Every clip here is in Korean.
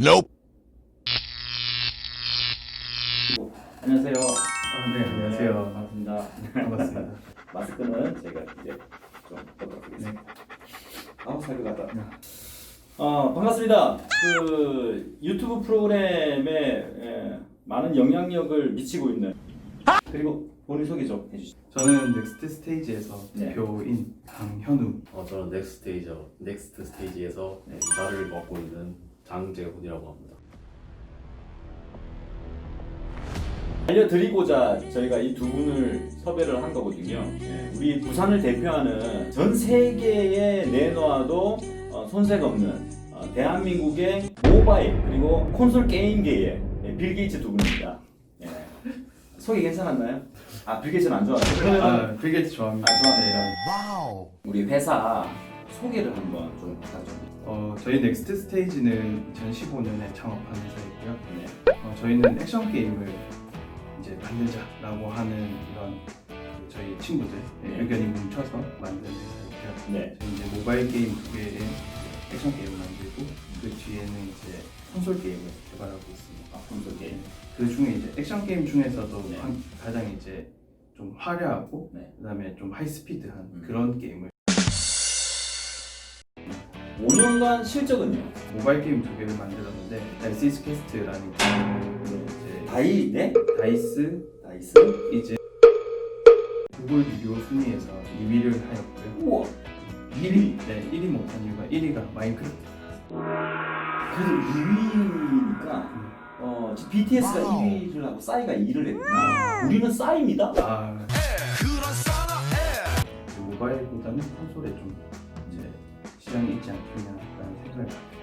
Nope. 안녕하세요. 아, 네, 안녕하세요. 반갑습니다. 반갑습니다. 마스크는 제가 이제 좀 보도록 하겠습니다. 아우 살것 같다. 어, 반갑습니다. 그 유튜브 프로그램에 예, 많은 영향력을 미치고 있는 그리고 본인 소개 좀 해주시죠. 저는 넥스트 스테이지에서 네. 대표인 강현우. 어, 저는 넥스트 스테이지, 넥스트 스테이지에서 네. 이사를 맡고 있는 장재훈이라고 합니다. 알려드리고자 저희가 이 두 분을 섭외를 한 거거든요. 예, 우리 부산을 대표하는 전 세계에 내놓아도 어, 손색 없는 어, 대한민국의 모바일 그리고 콘솔 게임계의 예, 빌 게이츠 두 분입니다. 예. 소개 괜찮았나요? 아, 빌 게이츠는 안 좋아하세요? 아, 크리게트 좋아합니다. 아, 좋아합니다. 우리 회사 소개를 한번 좀 부탁드립니다. 어, 저희 넥스트 스테이지는 2015년에 창업한 회사이고요. 네. 어, 저희는 액션 게임을 이제 만들자라고 하는 이런 그 저희 친구들 네. 의견이 뭉쳐서 만든 회사이고요. 네. 저희 이제 모바일 게임 두 개의 액션 게임을 만들고 그 뒤에는 이제 콘솔 게임을 개발하고 있습니다. 아, 콘솔 게임. 그 중에 이제 액션 게임 중에서도 네. 한- 가장 이제 좀 화려하고 네. 그다음에 좀 하이스피드한 음. 그런 게임을 5년간 실적은요? 모바일 게임 두 개를 만들었는데 다이스 퀘스트라는 게임을 이제 다이, 네? 다이스 다이스? 이제 구글 비디오 순위에서 2위를 하였고요. 우와! 1위 네 1위 못한 이유가 1위가 마인크래프트. 그래도 2위니까 어, BTS가 와우. 1위를 하고 싸이가 2위를 했구나. 우리는 싸이입니다. 아 모바일보다는 콘솔에 좀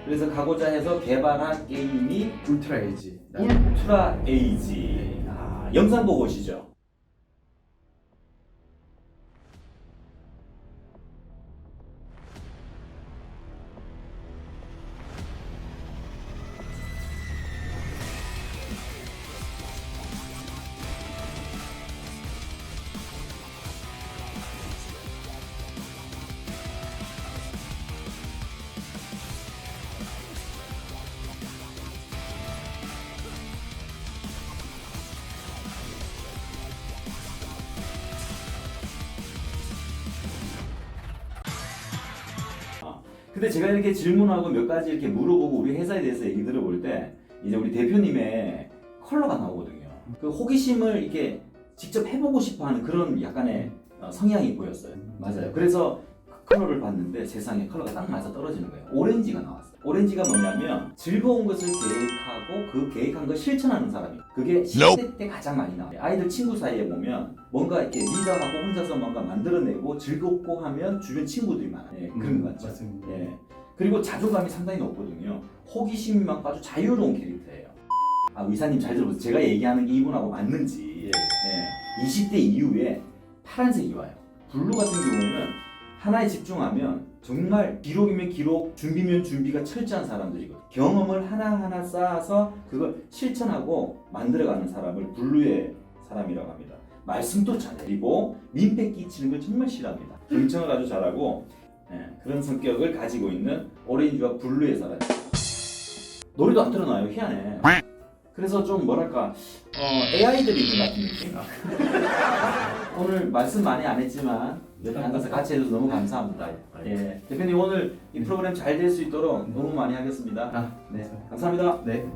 그래서 가고자 해서 개발한 게임이 울트라 에이지 울트라 에이지. 아, 영상 보고 오시죠. 근데 제가 이렇게 질문하고 몇 가지 이렇게 물어보고 우리 회사에 대해서 얘기 들어볼 때 이제 우리 대표님의 컬러가 나오거든요. 그 호기심을 이렇게 직접 해보고 싶어하는 그런 약간의 어, 성향이 보였어요. 맞아요. 그래서 그 컬러를 봤는데 세상에 컬러가 딱 맞아 떨어지는 거예요. 오렌지가 나왔어요. 오렌지가 뭐냐면 즐거운 것을 계획하고 그 계획한 걸 실천하는 사람이에요. 그게 10대 때 가장 많이 나와요. 아이들 친구 사이에 보면 뭔가 이렇게 리더하고 혼자서 뭔가 만들어내고 즐겁고 하면 주변 친구들이 많아요. 예, 그런 거 같죠. 맞습니다. 예. 그리고 자존감이 상당히 높거든요. 호기심이 많고 아주 자유로운 캐릭터예요. 아, 의사님 잘 들어보세요. 제가 얘기하는 게 이분하고 맞는지. 예. 예. 20대 이후에 파란색이 와요. 블루 같은 경우에는 하나에 집중하면 정말 기록이면 기록, 준비면 준비가 철저한 사람들이거든요. 경험을 하나하나 쌓아서 그걸 실천하고 만들어가는 사람을 블루의 사람이라고 합니다. 말씀도 잘해요. 그리고 민폐 끼치는 걸 정말 싫어합니다. 경청을 아주 잘하고 예, 그런 성격을 가지고 있는 오렌지와 블루의 사람. 노래도 안 틀어놔요. 희한해. 그래서 좀 뭐랄까 어, AI들이 있는 것 같은 느낌. 오늘 말씀 많이 안 했지만 여기 앉아서 같이 해줘서 너무 감사합니다. 예, 대표님 오늘 이 프로그램 잘 될 수 있도록 너무 많이 하겠습니다. 아, 네, 감사합니다. 네.